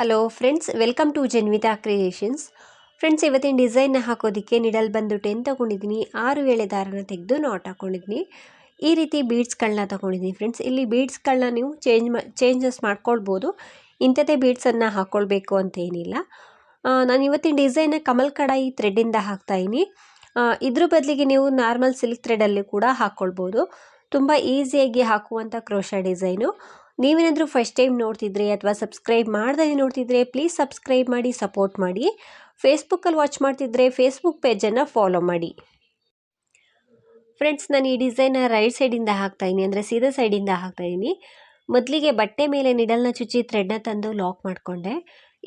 Hello friends welcome to Janvitha creations friends ಇವತ್ತಿನ ಡಿಸೈನ್ನ ಹಾಕೋದಕ್ಕೆ ನಿಡಲ್ ಬಂದು ಟೆನ್ ತೊಗೊಂಡಿದ್ದೀನಿ? ಆರು ವೇಳೆ ದಾರನ ತೆಗೆದು ನಾಟ್ ಹಾಕ್ಕೊಂಡಿದ್ದೀನಿ ಈ ರೀತಿ ಬೀಡ್ಸ್ಗಳನ್ನ ತೊಗೊಂಡಿದ್ದೀನಿ ಫ್ರೆಂಡ್ಸ್ ಇಲ್ಲಿ ಬೀಡ್ಸ್ಗಳನ್ನ ನೀವು ಚೇಂಜ್ ಮಾ ಚೇಂಜಸ್ ಮಾಡ್ಕೊಳ್ಬೋದು. ಇಂಥದ್ದೇ ಬೀಡ್ಸನ್ನು ಹಾಕ್ಕೊಳ್ಬೇಕು ಅಂತ ಏನಿಲ್ಲ. ನಾನು ಇವತ್ತಿನ ಡಿಸೈನ್ನ ಕಮಲ್ ಕಡಾಯಿ ಥ್ರೆಡ್ಡಿಂದ ಹಾಕ್ತಾಯಿನಿ ಇದ್ರ ಬದಲಿಗೆ ನೀವು ನಾರ್ಮಲ್ ಸಿಲ್ಕ್ ಥ್ರೆಡಲ್ಲಿ ಕೂಡ ಹಾಕ್ಕೊಳ್ಬೋದು ತುಂಬ ಈಸಿಯಾಗಿ ಹಾಕುವಂಥ ಕ್ರೋಶ ಡಿಸೈನು ನೀವೇನಾದರೂ ಫಸ್ಟ್ ಟೈಮ್ ನೋಡ್ತಿದ್ರೆ ಅಥವಾ ಸಬ್ಸ್ಕ್ರೈಬ್ ಮಾಡ್ದೇ ನೋಡ್ತಿದ್ರೆ ಪ್ಲೀಸ್ ಸಬ್ಸ್ಕ್ರೈಬ್ ಮಾಡಿ ಸಪೋರ್ಟ್ ಮಾಡಿ. ಫೇಸ್ಬುಕ್ಕಲ್ಲಿ ವಾಚ್ ಮಾಡ್ತಿದ್ರೆ ಫೇಸ್ಬುಕ್ ಪೇಜನ್ನು ಫಾಲೋ ಮಾಡಿ. ಫ್ರೆಂಡ್ಸ್ ನಾನು ಈ ಡಿಸೈನ ರೈಟ್ ಸೈಡಿಂದ ಹಾಕ್ತಾಯಿನಿ ಅಂದರೆ ಸೀದಾ ಸೈಡಿಂದ ಹಾಕ್ತಾಯಿದ್ದೀನಿ ಮೊದಲಿಗೆ ಬಟ್ಟೆ ಮೇಲೆ ನಿಡಲ್ನ ಚುಚ್ಚಿ ಥ್ರೆಡ್ನ ತಂದು ಲಾಕ್ ಮಾಡಿಕೊಂಡೆ.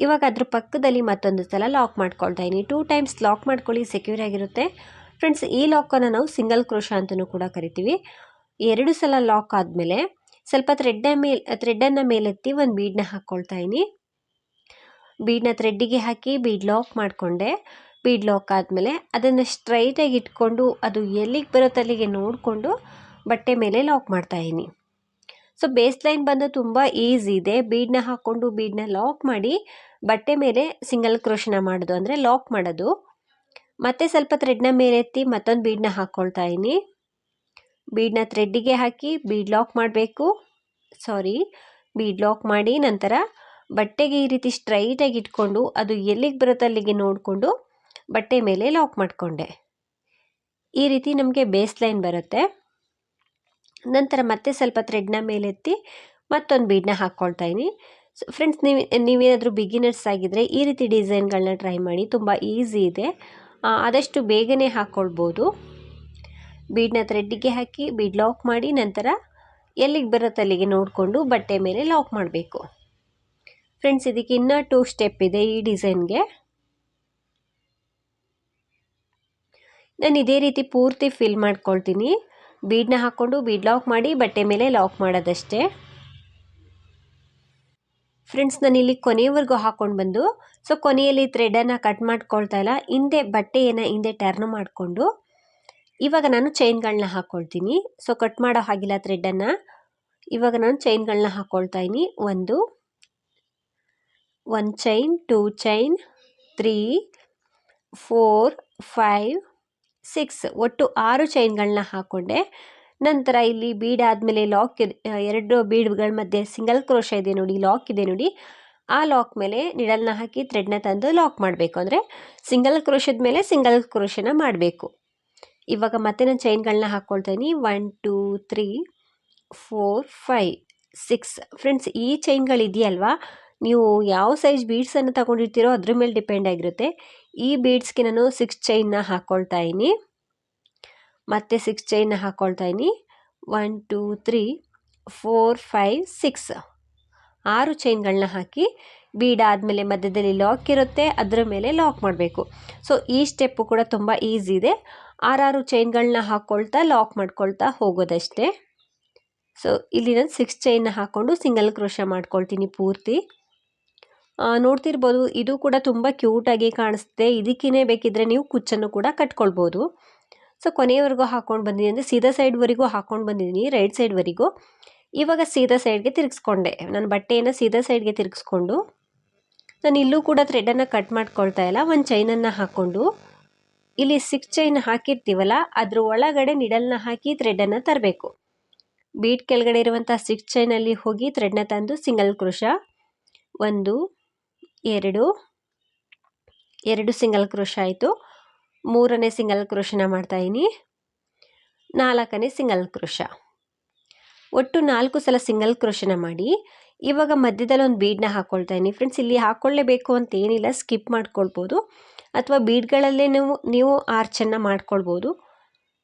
ಇವಾಗ ಅದ್ರ ಪಕ್ಕದಲ್ಲಿ ಮತ್ತೊಂದು ಸಲ ಲಾಕ್ ಮಾಡ್ಕೊಳ್ತಾ ಇದ್ದೀನಿ ಟೂ ಟೈಮ್ಸ್ ಲಾಕ್ ಮಾಡ್ಕೊಳ್ಳಿ ಸೆಕ್ಯೂರ್ ಆಗಿರುತ್ತೆ. ಫ್ರೆಂಡ್ಸ್ ಈ ಲಾಕನ್ನು ನಾವು ಸಿಂಗಲ್ ಕ್ರೋಶ ಅಂತಲೂ ಕೂಡ ಕರಿತೀವಿ. ಎರಡು ಸಲ ಲಾಕ್ ಆದಮೇಲೆ ಸ್ವಲ್ಪ ಥ್ರೆಡ್ನ ಮೇಲೆ ಥ್ರೆಡ್ಡನ್ನು ಮೇಲೆತ್ತಿ ಒಂದು ಬೀಡನ್ನ ಹಾಕ್ಕೊಳ್ತಾ ಇದ್ದೀನಿ ಬೀಡನ್ನ ಥ್ರೆಡ್ಡಿಗೆ ಹಾಕಿ ಬೀಡ್ ಲಾಕ್ ಮಾಡಿಕೊಂಡೆ. ಬೀಡ್ ಲಾಕ್ ಆದಮೇಲೆ ಅದನ್ನು ಸ್ಟ್ರೈಟಾಗಿ ಇಟ್ಕೊಂಡು ಅದು ಎಲ್ಲಿಗೆ ಬರುತ್ತೆ ಅಲ್ಲಿಗೆ ನೋಡಿಕೊಂಡು ಬಟ್ಟೆ ಮೇಲೆ ಲಾಕ್ ಮಾಡ್ತಾಯಿದ್ದೀನಿ ಸೊ ಬೇಸ್ ಲೈನ್ ಬಂದು ತುಂಬ ಈಸಿ ಇದೆ. ಬೀಡನ್ನ ಹಾಕ್ಕೊಂಡು ಬೀಡನ್ನ ಲಾಕ್ ಮಾಡಿ ಬಟ್ಟೆ ಮೇಲೆ ಸಿಂಗಲ್ ಕ್ರೋಶನ ಮಾಡೋದು ಅಂದರೆ ಲಾಕ್ ಮಾಡೋದು. ಮತ್ತೆ ಸ್ವಲ್ಪ ಥ್ರೆಡ್ನ ಮೇಲೆತ್ತಿ ಮತ್ತೊಂದು ಬೀಡನ್ನ ಹಾಕ್ಕೊಳ್ತಾ ಇದ್ದೀನಿ ಬೀಡನ್ನ ಥ್ರೆಡ್ಡಿಗೆ ಹಾಕಿ ಬೀಡ್ ಲಾಕ್ ಮಾಡಬೇಕು. ಸಾರಿ ಬೀಡ್ ಲಾಕ್ ಮಾಡಿ ನಂತರ ಬಟ್ಟೆಗೆ ಈ ರೀತಿ ಸ್ಟ್ರೈಟಾಗಿ ಇಟ್ಕೊಂಡು ಅದು ಎಲ್ಲಿಗೆ ಬರುತ್ತೆ ಅಲ್ಲಿಗೆ ನೋಡಿಕೊಂಡು ಬಟ್ಟೆ ಮೇಲೆ ಲಾಕ್ ಮಾಡಿಕೊಂಡೆ. ಈ ರೀತಿ ನಮಗೆ ಬೇಸ್ ಲೈನ್ ಬರುತ್ತೆ. ನಂತರ ಮತ್ತೆ ಸ್ವಲ್ಪ ಥ್ರೆಡ್ನ ಮೇಲೆತ್ತಿ ಮತ್ತೊಂದು ಬೀಡನ್ನ ಹಾಕ್ಕೊಳ್ತಾ ಇದ್ದೀನಿ ಸೊ ಫ್ರೆಂಡ್ಸ್ ನೀವು, ನೀವೇನಾದರೂ ಬಿಗಿನರ್ಸ್ ಆಗಿದ್ದರೆ ಈ ರೀತಿ ಡಿಸೈನ್ಗಳನ್ನ ಟ್ರೈ ಮಾಡಿ. ತುಂಬ ಈಸಿ ಇದೆ. ಆದಷ್ಟು ಬೇಗನೆ ಹಾಕ್ಕೊಳ್ಬೋದು ಬೀಡನ್ನ ಥ್ರೆಡ್ಡಿಗೆ ಹಾಕಿ, ಬೀಡ್ ಲಾಕ್ ಮಾಡಿ, ನಂತರ ಎಲ್ಲಿಗೆ ಬರುತ್ತೆ ಅಲ್ಲಿಗೆ ನೋಡಿಕೊಂಡು ಬಟ್ಟೆ ಮೇಲೆ ಲಾಕ್ ಮಾಡಬೇಕು. ಫ್ರೆಂಡ್ಸ್ ಇದಕ್ಕೆ ಇನ್ನೂ ಟೂ ಸ್ಟೆಪ್ ಇದೆ ಈ ಡಿಸೈನ್ಗೆ ನಾನು ಇದೇ ರೀತಿ ಪೂರ್ತಿ ಫಿಲ್ ಮಾಡ್ಕೊಳ್ತೀನಿ. ಬೀಡನ್ನ ಹಾಕ್ಕೊಂಡು ಬೀಡ್ ಲಾಕ್ ಮಾಡಿ, ಬಟ್ಟೆ ಮೇಲೆ ಲಾಕ್ ಮಾಡೋದಷ್ಟೇ. ಫ್ರೆಂಡ್ಸ್ ನಾನು ಇಲ್ಲಿ ಕೊನೆಯವರೆಗೂ ಹಾಕ್ಕೊಂಡು ಬಂದು ಸೊ ಕೊನೆಯಲ್ಲಿ ಥ್ರೆಡನ್ನು ಕಟ್ ಮಾಡ್ಕೊಳ್ತಾ ಇಲ್ಲ. ಹಿಂದೆ ಬಟ್ಟೆಯನ್ನು ಹಿಂದೆ ಟರ್ನ್ ಮಾಡಿಕೊಂಡು ಇವಾಗ ನಾನು ಚೈನ್ಗಳನ್ನ ಹಾಕ್ಕೊಳ್ತೀನಿ ಸೊ ಕಟ್ ಮಾಡೋ ಹಾಗಿಲ್ಲ ಥ್ರೆಡ್ಡನ್ನು ಇವಾಗ ನಾನು ಚೈನ್ಗಳನ್ನ ಹಾಕ್ಕೊಳ್ತಾ ಇದ್ದೀನಿ. ಒಂದು one chain two chain three four five six ಒಟ್ಟು ಆರು ಚೈನ್ಗಳನ್ನ ಹಾಕ್ಕೊಂಡೆ ನಂತರ ಇಲ್ಲಿ ಬೀಡ್ ಆದಮೇಲೆ ಲಾಕ್ ಎರಡು ಬೀಡ್ಗಳ ಮಧ್ಯೆ ಸಿಂಗಲ್ ಕ್ರೋಶ ಇದೆ ನೋಡಿ ಲಾಕ್ ಇದೆ ನೋಡಿ. ಆ ಲಾಕ್ ಮೇಲೆ ನಿಡಲ್ನ ಹಾಕಿ ಥ್ರೆಡ್ನ ತಂದು ಲಾಕ್ ಮಾಡಬೇಕು. ಅಂದರೆ ಸಿಂಗಲ್ ಕ್ರೋಶದ ಮೇಲೆ ಸಿಂಗಲ್ ಕ್ರೋಶನ ಮಾಡಬೇಕು. ಇವಾಗ ಮತ್ತೆ ನಾನು ಚೈನ್ಗಳನ್ನ ಹಾಕ್ಕೊಳ್ತಾ ಇದ್ದೀನಿ one two three four five six friends ಈ ಚೈನ್ಗಳಿದೆಯಲ್ವಾ ನೀವು ಯಾವ ಸೈಜ್ ಬೀಡ್ಸನ್ನು ತಗೊಂಡಿರ್ತೀರೋ ಅದ್ರ ಮೇಲೆ ಡಿಪೆಂಡ್ ಆಗಿರುತ್ತೆ. ಈ ಬೀಡ್ಸ್ಗೆ ನಾನು ಸಿಕ್ಸ್ ಚೈನ್ನ ಹಾಕ್ಕೊಳ್ತಾ ಇದ್ದೀನಿ ಮತ್ತೆ ಸಿಕ್ಸ್ ಚೈನ್ನ ಹಾಕ್ಕೊಳ್ತಾ ಇದ್ದೀನಿ one two three four five six ಆರು ಚೈನ್ಗಳನ್ನ ಹಾಕಿ ಬೀಡ್ ಆದಮೇಲೆ ಮಧ್ಯದಲ್ಲಿ ಲಾಕ್ ಇರುತ್ತೆ. ಅದರ ಮೇಲೆ ಲಾಕ್ ಮಾಡಬೇಕು. ಸೊ ಈ ಸ್ಟೆಪ್ಪು ಕೂಡ ತುಂಬ ಈಸಿ ಇದೆ. ಆರಾರು ಚೈನ್ಗಳನ್ನ ಹಾಕ್ಕೊಳ್ತಾ ಲಾಕ್ ಮಾಡ್ಕೊಳ್ತಾ ಹೋಗೋದಷ್ಟೇ. ಸೊ ಇಲ್ಲಿ ನಾನು ಸಿಕ್ಸ್ ಚೈನ್ನ ಹಾಕ್ಕೊಂಡು ಸಿಂಗಲ್ ಕ್ರೋಶ ಮಾಡ್ಕೊಳ್ತೀನಿ ಪೂರ್ತಿ. ನೋಡ್ತಿರ್ಬೋದು, ಇದು ಕೂಡ ತುಂಬ ಕ್ಯೂಟಾಗಿ ಕಾಣಿಸುತ್ತೆ ಇದಕ್ಕೇ ಬೇಕಿದ್ದರೆ ನೀವು ಕುಚ್ಚನ್ನು ಕೂಡ ಕಟ್ಕೊಳ್ಬೋದು. ಸೊ ಕೊನೆಯವರೆಗೂ ಹಾಕ್ಕೊಂಡು ಬಂದಿದ್ದೀನಿ ಅಂದರೆ ಸೀದಾ ಸೈಡ್ವರೆಗೂ ಹಾಕ್ಕೊಂಡು ಬಂದಿದ್ದೀನಿ ರೈಟ್ ಸೈಡ್ವರೆಗೂ ಇವಾಗ ಸೀದಾ ಸೈಡ್ಗೆ ತಿರುಗಿಸ್ಕೊಂಡೆ. ನಾನು ಬಟ್ಟೆಯನ್ನು ಸೀದಾ ಸೈಡ್ಗೆ ತಿರುಗಿಸ್ಕೊಂಡು, ನಾನು ಇಲ್ಲೂ ಕೂಡ ಥ್ರೆಡನ್ನು ಕಟ್ ಮಾಡ್ಕೊಳ್ತಾ ಇಲ್ಲ, ಒಂದು ಚೈನನ್ನು ಹಾಕ್ಕೊಂಡು ಇಲ್ಲಿ ಸಿಕ್ಸ್ ಚೈನ್ ಹಾಕಿರ್ತೀವಲ್ಲ, ಅದ್ರ ಒಳಗಡೆ ನಿಡಲ್ನ ಹಾಕಿ ಥ್ರೆಡನ್ನು ತರಬೇಕು. ಬೀಟ್ ಕೆಳಗಡೆ ಇರುವಂಥ ಸಿಕ್ಸ್ ಚೈನಲ್ಲಿ ಹೋಗಿ ಥ್ರೆಡ್ನ ತಂದು ಸಿಂಗಲ್ ಕ್ರೋಶ ಒಂದು, ಎರಡು ಎರಡು ಸಿಂಗಲ್ ಕ್ರೋಷ ಆಯಿತು. ಮೂರನೇ ಸಿಂಗಲ್ ಕ್ರೋಶನ ಮಾಡ್ತಾಯಿದ್ದೀನಿ ನಾಲ್ಕನೇ ಸಿಂಗಲ್ ಕ್ರೋಶ ಒಟ್ಟು ನಾಲ್ಕು ಸಲ ಸಿಂಗಲ್ ಕ್ರೋಷನ ಮಾಡಿ. ಇವಾಗ ಮಧ್ಯದಲ್ಲಿ ಒಂದು ಬೀಡನ್ನ ಹಾಕ್ಕೊಳ್ತಾ ಇದ್ದೀನಿ ಫ್ರೆಂಡ್ಸ್ ಇಲ್ಲಿ ಹಾಕ್ಕೊಳ್ಳೇಬೇಕು ಅಂತ ಏನಿಲ್ಲ ಸ್ಕಿಪ್ ಮಾಡ್ಕೊಳ್ಬೋದು. ಅಥವಾ ಬೀಡ್ಗಳಲ್ಲೇ ನೀವು ನೀವು ಆರ್ಚನ್ನು ಮಾಡ್ಕೊಳ್ಬೋದು.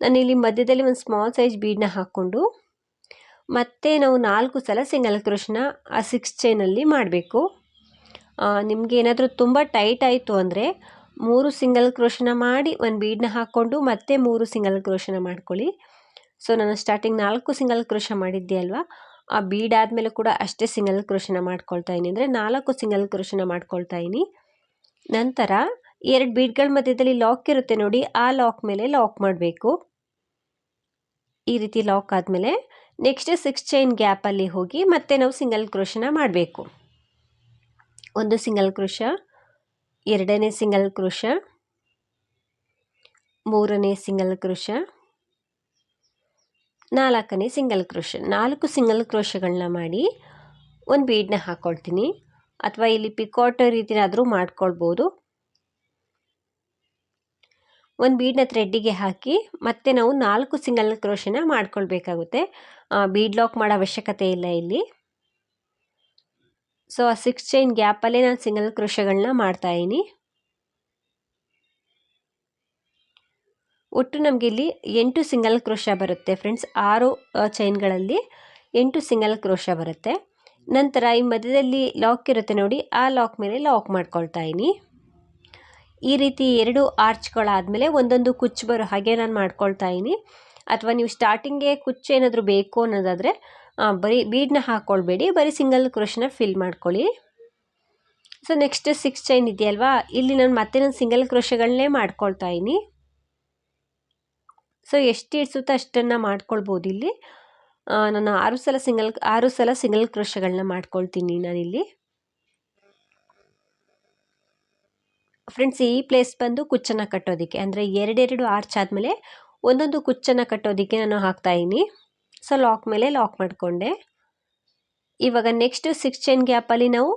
ನಾನಿಲ್ಲಿ ಮಧ್ಯದಲ್ಲಿ ಒಂದು ಸ್ಮಾಲ್ ಸೈಜ್ ಬೀಡನ್ನ ಹಾಕ್ಕೊಂಡು ಮತ್ತೆ ನಾವು ನಾಲ್ಕು ಸಲ ಸಿಂಗಲ್ ಕ್ರೋಶನ ಆ ಸಿಕ್ಸ್ ಚೈನಲ್ಲಿ ಮಾಡಬೇಕು. ನಿಮಗೆ ಏನಾದರೂ ತುಂಬ ಟೈಟ್ ಆಯಿತು ಅಂದರೆ ಮೂರು ಸಿಂಗಲ್ ಕ್ರೋಶನ ಮಾಡಿ ಒಂದು ಬೀಡನ್ನ ಹಾಕ್ಕೊಂಡು ಮತ್ತೆ ಮೂರು ಸಿಂಗಲ್ ಕ್ರೋಶನ ಮಾಡ್ಕೊಳ್ಳಿ. ಸೊ ನಾನು ಸ್ಟಾರ್ಟಿಂಗ್ ನಾಲ್ಕು ಸಿಂಗಲ್ ಕ್ರೋಶ ಮಾಡಿದ್ದೆ ಅಲ್ವಾ? ಆ ಬೀಡ್ ಆದಮೇಲೆ ಕೂಡ ಅಷ್ಟೇ ಸಿಂಗಲ್ ಕ್ರೋಶನ ಮಾಡ್ಕೊಳ್ತಾ ಇದ್ದೀನಿ. ಅಂದರೆ ನಾಲ್ಕು ಸಿಂಗಲ್ ಕ್ರೋಶನ ಮಾಡ್ಕೊಳ್ತಾ ಇದ್ದೀನಿ. ನಂತರ ಎರಡು ಬೀಡ್ಗಳ ಮಧ್ಯದಲ್ಲಿ ಲಾಕ್ ಇರುತ್ತೆ ನೋಡಿ, ಆ ಲಾಕ್ ಮೇಲೆ ಲಾಕ್ ಮಾಡಬೇಕು. ಈ ರೀತಿ ಲಾಕ್ ಆದಮೇಲೆ ನೆಕ್ಸ್ಟ್ ಸಿಕ್ಸ್ ಚೈನ್ ಗ್ಯಾಪಲ್ಲಿ ಹೋಗಿ ಮತ್ತೆ ನಾವು ಸಿಂಗಲ್ ಕ್ರೋಶನ ಮಾಡಬೇಕು. ಒಂದು ಸಿಂಗಲ್ ಕ್ರೋಶ, ಎರಡನೇ ಸಿಂಗಲ್ ಕ್ರೋಶ, ಮೂರನೇ ಸಿಂಗಲ್ ಕ್ರೋಶ, ನಾಲ್ಕನೇ ಸಿಂಗಲ್ ಕ್ರೋಶ. ನಾಲ್ಕು ಸಿಂಗಲ್ ಕ್ರೋಶಗಳನ್ನ ಮಾಡಿ ಒಂದು ಬೀಡನ್ನ ಹಾಕ್ಕೊಳ್ತೀನಿ ಅಥವಾ ಇಲ್ಲಿ ಪಿಕಾಟ್ ರೀತಿನಾದರೂ ಮಾಡ್ಕೊಳ್ಬೋದು. ಒಂದು ಬೀಡನ್ನ ಥ್ರೆಡ್ಡಿಗೆ ಹಾಕಿ ಮತ್ತೆ ನಾವು ನಾಲ್ಕು ಸಿಂಗಲ್ ಕ್ರೋಶನ ಮಾಡ್ಕೊಳ್ಬೇಕಾಗುತ್ತೆ. ಬೀಡ್ ಲಾಕ್ ಮಾಡೋ ಅವಶ್ಯಕತೆ ಇಲ್ಲ ಇಲ್ಲಿ. ಸೊ ಆ ಸಿಕ್ಸ್ ಚೈನ್ ಗ್ಯಾಪಲ್ಲೇ ನಾನು ಸಿಂಗಲ್ ಕ್ರೋಶಗಳನ್ನ ಮಾಡ್ತಾಯಿದ್ದೀನಿ ಒಟ್ಟು ನಮಗೆ ಇಲ್ಲಿ ಎಂಟು ಸಿಂಗಲ್ ಕ್ರೋಶ ಬರುತ್ತೆ ಫ್ರೆಂಡ್ಸ್ ಆರು ಚೈನ್ಗಳಲ್ಲಿ ಎಂಟು ಸಿಂಗಲ್ ಕ್ರೋಶ ಬರುತ್ತೆ. ನಂತರ ಈ ಮಧ್ಯದಲ್ಲಿ ಲಾಕ್ ಇರುತ್ತೆ ನೋಡಿ, ಆ ಲಾಕ್ ಮೇಲೆ ಲಾಕ್ ಮಾಡ್ಕೊಳ್ತಾ ಇದ್ದೀನಿ. ಈ ರೀತಿ ಎರಡು ಆರ್ಚ್ಗಳಾದಮೇಲೆ ಒಂದೊಂದು ಕುಚ್ಚು ಬರೋ ಹಾಗೆ ನಾನು ಮಾಡ್ಕೊಳ್ತಾ ಇದ್ದೀನಿ ಅಥವಾ ನೀವು ಸ್ಟಾರ್ಟಿಂಗೇ ಕುಚ್ಚು ಏನಾದರೂ ಬೇಕು ಅನ್ನೋದಾದರೆ ಬರೀ ಬೀಡನ್ನ ಹಾಕ್ಕೊಳ್ಬೇಡಿ ಬರೀ ಸಿಂಗಲ್ ಕ್ರೋಶನ ಫಿಲ್ ಮಾಡ್ಕೊಳ್ಳಿ. ಸೊ ನೆಕ್ಸ್ಟ್ ಸಿಕ್ಸ್ ಚೈನ್ ಇದೆಯಲ್ವಾ? ಇಲ್ಲಿ ನಾನು ಮತ್ತೆ ನಾನು ಸಿಂಗಲ್ ಕ್ರೋಶಗಳನ್ನೇ ಮಾಡ್ಕೊಳ್ತಾ ಇದ್ದೀನಿ ಸೊ ಎಷ್ಟು ಇಡ್ಸುತ್ತೋ ಅಷ್ಟನ್ನು ಮಾಡ್ಕೊಳ್ಬೋದು ಇಲ್ಲಿ. ನಾನು ಆರು ಸಲ ಸಿಂಗಲ್ ಆರು ಸಲ ಸಿಂಗಲ್ ಕ್ರೋಶಗಳನ್ನ ಮಾಡ್ಕೊಳ್ತೀನಿ ನಾನಿಲ್ಲಿ. ಫ್ರೆಂಡ್ಸ್ ಈ ಪ್ಲೇಸ್ ಬಂದು ಕುಚ್ಚನ್ನು ಕಟ್ಟೋದಕ್ಕೆ, ಅಂದರೆ ಎರಡೆರಡು ಆರ್ಚ್ ಆದಮೇಲೆ ಒಂದೊಂದು ಕುಚ್ಚನ್ನು ಕಟ್ಟೋದಕ್ಕೆ ನಾನು ಹಾಕ್ತಾಯಿದ್ದೀನಿ ಸೊ ಲಾಕ್ ಮೇಲೆ ಲಾಕ್ ಮಾಡಿಕೊಂಡೆ. ಇವಾಗ ನೆಕ್ಸ್ಟ್ ಸಿಕ್ಸ್ ಚೈನ್ ಗ್ಯಾಪಲ್ಲಿ ನಾವು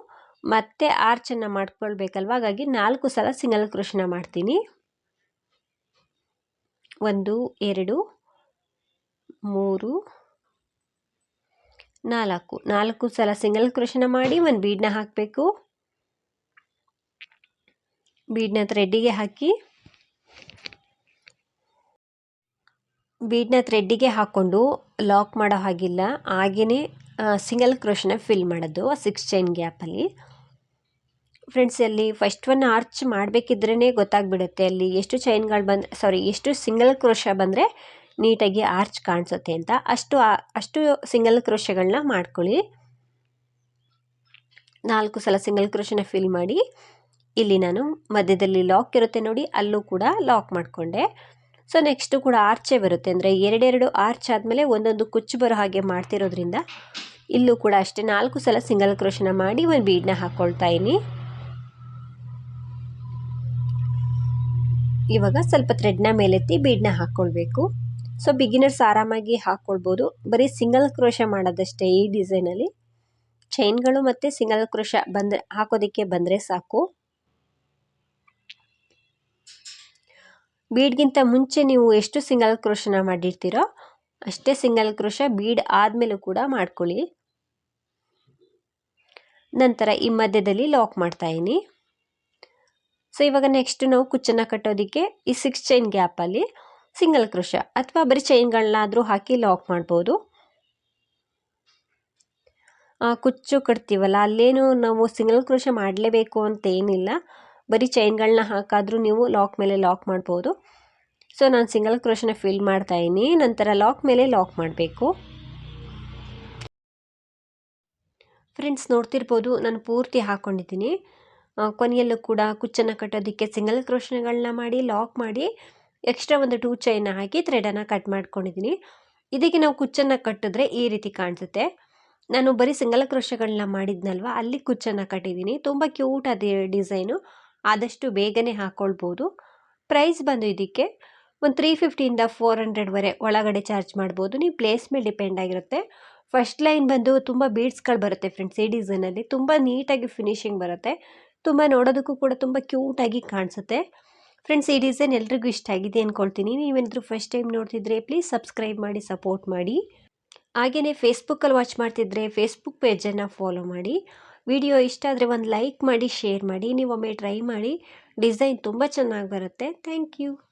ಮತ್ತೆ ಆರ್ಚನ್ನು ಮಾಡ್ಕೊಳ್ಬೇಕಲ್ವ? ಹಾಗಾಗಿ ನಾಲ್ಕು ಸಲ ಸಿಂಗಲ್ ಕೃಷ್ಣ ಮಾಡ್ತೀನಿ. ಒಂದು, ಎರಡು, ಮೂರು, ನಾಲ್ಕು. ನಾಲ್ಕು ಸಲ ಸಿಂಗಲ್ ಕೃಷ್ಣ ಮಾಡಿ ಒಂದು ಬೀಡನ್ನ ಹಾಕಬೇಕು. ಬೀಡನ್ನ ಥ್ರೆಡ್ಡಿಗೆ ಹಾಕಿ, ಬೀಡ್ನ ಥ್ರೆಡ್ಡಿಗೆ ಹಾಕ್ಕೊಂಡು ಲಾಕ್ ಮಾಡೋ ಹಾಗಿಲ್ಲ. ಹಾಗೆಯೇ ಸಿಂಗಲ್ ಕ್ರೋಶನ ಫಿಲ್ ಮಾಡೋದು ಸಿಕ್ಸ್ ಚೈನ್ ಗ್ಯಾಪಲ್ಲಿ ಫ್ರೆಂಡ್ಸ್ ಅಲ್ಲಿ ಫಸ್ಟ್ ಒನ್ ಆರ್ಚ್ ಮಾಡಬೇಕಿದ್ರೇ ಗೊತ್ತಾಗ್ಬಿಡುತ್ತೆ ಅಲ್ಲಿ ಎಷ್ಟು ಚೈನ್ಗಳು ಬಂದು ಸಾರಿ ಎಷ್ಟು ಸಿಂಗಲ್ ಕ್ರೋಶ ಬಂದರೆ ನೀಟಾಗಿ ಆರ್ಚ್ ಕಾಣಿಸುತ್ತೆ ಅಂತ. ಅಷ್ಟು ಅಷ್ಟು ಸಿಂಗಲ್ ಕ್ರೋಶಗಳನ್ನ ಮಾಡ್ಕೊಳ್ಳಿ. ನಾಲ್ಕು ಸಲ ಸಿಂಗಲ್ ಕ್ರೋಶನ ಫಿಲ್ ಮಾಡಿ. ಇಲ್ಲಿ ನಾನು ಮಧ್ಯದಲ್ಲಿ ಲಾಕ್ ಇರುತ್ತೆ ನೋಡಿ, ಅಲ್ಲೂ ಕೂಡ ಲಾಕ್ ಮಾಡಿಕೊಂಡೆ. ಸೊ ನೆಕ್ಸ್ಟು ಕೂಡ ಆರ್ಚೆ ಬರುತ್ತೆ. ಅಂದರೆ ಎರಡೆರಡು ಆರ್ಚ್ ಆದಮೇಲೆ ಒಂದೊಂದು ಕುಚ್ಚು ಬರೋ ಹಾಗೆ ಮಾಡ್ತಿರೋದ್ರಿಂದ ಇಲ್ಲೂ ಕೂಡ ಅಷ್ಟೇ ನಾಲ್ಕು ಸಲ ಸಿಂಗಲ್ ಕ್ರೋಶನ ಮಾಡಿ ಒಂದು ಬೀಡನ್ನ ಹಾಕ್ಕೊಳ್ತಾ ಇದ್ದೀನಿ. ಇವಾಗ ಸ್ವಲ್ಪ ಥ್ರೆಡ್ನ ಮೇಲೆತ್ತಿ ಬೀಡನ್ನ ಹಾಕ್ಕೊಳ್ಬೇಕು ಸೊ ಬಿಗಿನರ್ಸ್ ಆರಾಮಾಗಿ ಹಾಕ್ಕೊಳ್ಬೋದು ಬರೀ ಸಿಂಗಲ್ ಕ್ರೋಶ ಮಾಡೋದಷ್ಟೇ ಈ ಡಿಸೈನಲ್ಲಿ ಚೈನ್ಗಳು ಮತ್ತು ಸಿಂಗಲ್ ಕ್ರೋಶ ಬಂದರೆ ಹಾಕೋದಕ್ಕೆ ಬಂದರೆ ಸಾಕು. ಬೀಡ್ಗಿಂತ ಮುಂಚೆ ನೀವು ಎಷ್ಟು ಸಿಂಗಲ್ ಕ್ರೋಶನ ಮಾಡಿರ್ತೀರೋ ಅಷ್ಟೇ ಸಿಂಗಲ್ ಕ್ರೋಶ ಬೀಡ್ ಆದಮೇಲೂ ಕೂಡ ಮಾಡ್ಕೊಳ್ಳಿ. ನಂತರ ಈ ಮಧ್ಯದಲ್ಲಿ ಲಾಕ್ ಮಾಡ್ತಾಯಿನಿ ಸೊ ಇವಾಗ ನೆಕ್ಸ್ಟ್ ನಾವು ಕುಚ್ಚನ್ನು ಕಟ್ಟೋದಕ್ಕೆ ಈ ಸಿಕ್ಸ್ ಚೈನ್ ಗ್ಯಾಪಲ್ಲಿ ಸಿಂಗಲ್ ಕ್ರೋಶ ಅಥವಾ ಬರೀ ಚೈನ್ಗಳನ್ನಾದರೂ ಹಾಕಿ ಲಾಕ್ ಮಾಡ್ಬೋದು. ಕುಚ್ಚು ಕಟ್ತೀವಲ್ಲ, ಅಲ್ಲೇನು ನಾವು ಸಿಂಗಲ್ ಕ್ರೋಶ ಮಾಡಲೇಬೇಕು ಅಂತ ಏನಿಲ್ಲ. ಬರೀ ಚೈನ್ಗಳನ್ನ ಹಾಕಾದರೂ ನೀವು ಲಾಕ್ ಮೇಲೆ ಲಾಕ್ ಮಾಡ್ಬೋದು. ಸೊ ನಾನು ಸಿಂಗಲ್ ಕ್ರೋಶನ ಫಿಲ್ ಮಾಡ್ತಾಯಿದ್ದೀನಿ ನಂತರ ಲಾಕ್ ಮೇಲೆ ಲಾಕ್ ಮಾಡಬೇಕು. ಫ್ರೆಂಡ್ಸ್ ನೋಡ್ತಿರ್ಬೋದು, ನಾನು ಪೂರ್ತಿ ಹಾಕ್ಕೊಂಡಿದ್ದೀನಿ ಕೊನೆಯಲ್ಲೂ ಕೂಡ ಕುಚ್ಚನ್ನು ಕಟ್ಟೋದಕ್ಕೆ ಸಿಂಗಲ್ ಕ್ರೋಶನಗಳನ್ನ ಮಾಡಿ ಲಾಕ್ ಮಾಡಿ ಎಕ್ಸ್ಟ್ರಾ ಒಂದು ಟೂ ಚೈನ್ ಹಾಕಿ ಥ್ರೆಡನ್ನು ಕಟ್ ಮಾಡ್ಕೊಂಡಿದ್ದೀನಿ. ಇದಕ್ಕೆ ನಾವು ಕುಚ್ಚನ್ನು ಕಟ್ಟಿದ್ರೆ ಈ ರೀತಿ ಕಾಣಿಸುತ್ತೆ. ನಾನು ಬರೀ ಸಿಂಗಲ್ ಕ್ರೋಶಗಳನ್ನ ಮಾಡಿದ್ನಲ್ವ, ಅಲ್ಲಿ ಕುಚ್ಚನ್ನು ಕಟ್ಟಿದ್ದೀನಿ. ತುಂಬ ಕ್ಯೂಟ್ ಅದೇ ಡಿಸೈನು ಆದಷ್ಟು ಬೇಗನೆ ಹಾಕ್ಕೊಳ್ಬೋದು ಪ್ರೈಸ್ ಬಂದು ಇದಕ್ಕೆ ಒಂದು ತ್ರೀ ಫಿಫ್ಟಿಯಿಂದ ಫೋರ್ ಹಂಡ್ರೆಡ್ವರೆ ಒಳಗಡೆ ಚಾರ್ಜ್ ಮಾಡ್ಬೋದು. ನೀವು ಪ್ಲೇಸ್ ಮೇಲೆ ಡಿಪೆಂಡ್ ಆಗಿರುತ್ತೆ. ಫಸ್ಟ್ ಲೈನ್ ಬಂದು ತುಂಬ ಬೀಡ್ಸ್ಗಳು ಬರುತ್ತೆ ಫ್ರೆಂಡ್ಸ್ ಈ ಡಿಸೈನಲ್ಲಿ ತುಂಬ ನೀಟಾಗಿ ಫಿನಿಶಿಂಗ್ ಬರುತ್ತೆ. ತುಂಬ ನೋಡೋದಕ್ಕೂ ಕೂಡ ತುಂಬ ಕ್ಯೂಟಾಗಿ ಕಾಣಿಸುತ್ತೆ. ಫ್ರೆಂಡ್ಸ್ ಈ ಡಿಸೈನ್ ಎಲ್ರಿಗೂ ಇಷ್ಟ ಆಗಿದೆ ಅಂದ್ಕೊಳ್ತೀನಿ ನೀವೇನಾದರೂ ಫಸ್ಟ್ ಟೈಮ್ ನೋಡ್ತಿದ್ರೆ ಪ್ಲೀಸ್ ಸಬ್ಸ್ಕ್ರೈಬ್ ಮಾಡಿ ಸಪೋರ್ಟ್ ಮಾಡಿ. ಹಾಗೆಯೇ ಫೇಸ್ಬುಕ್ಕಲ್ಲಿ ವಾಚ್ ಮಾಡ್ತಿದ್ರೆ ಫೇಸ್ಬುಕ್ ಪೇಜನ್ನು ಫಾಲೋ ಮಾಡಿ. ವಿಡಿಯೋ ಇಷ್ಟ ಆದರೆ ಒಂದು ಲೈಕ್ ಮಾಡಿ, ಶೇರ್ ಮಾಡಿ, ನೀವೊಮ್ಮೆ ಟ್ರೈ ಮಾಡಿ. ಡಿಸೈನ್ ತುಂಬ ಚೆನ್ನಾಗಿ ಬರುತ್ತೆ. Thank you.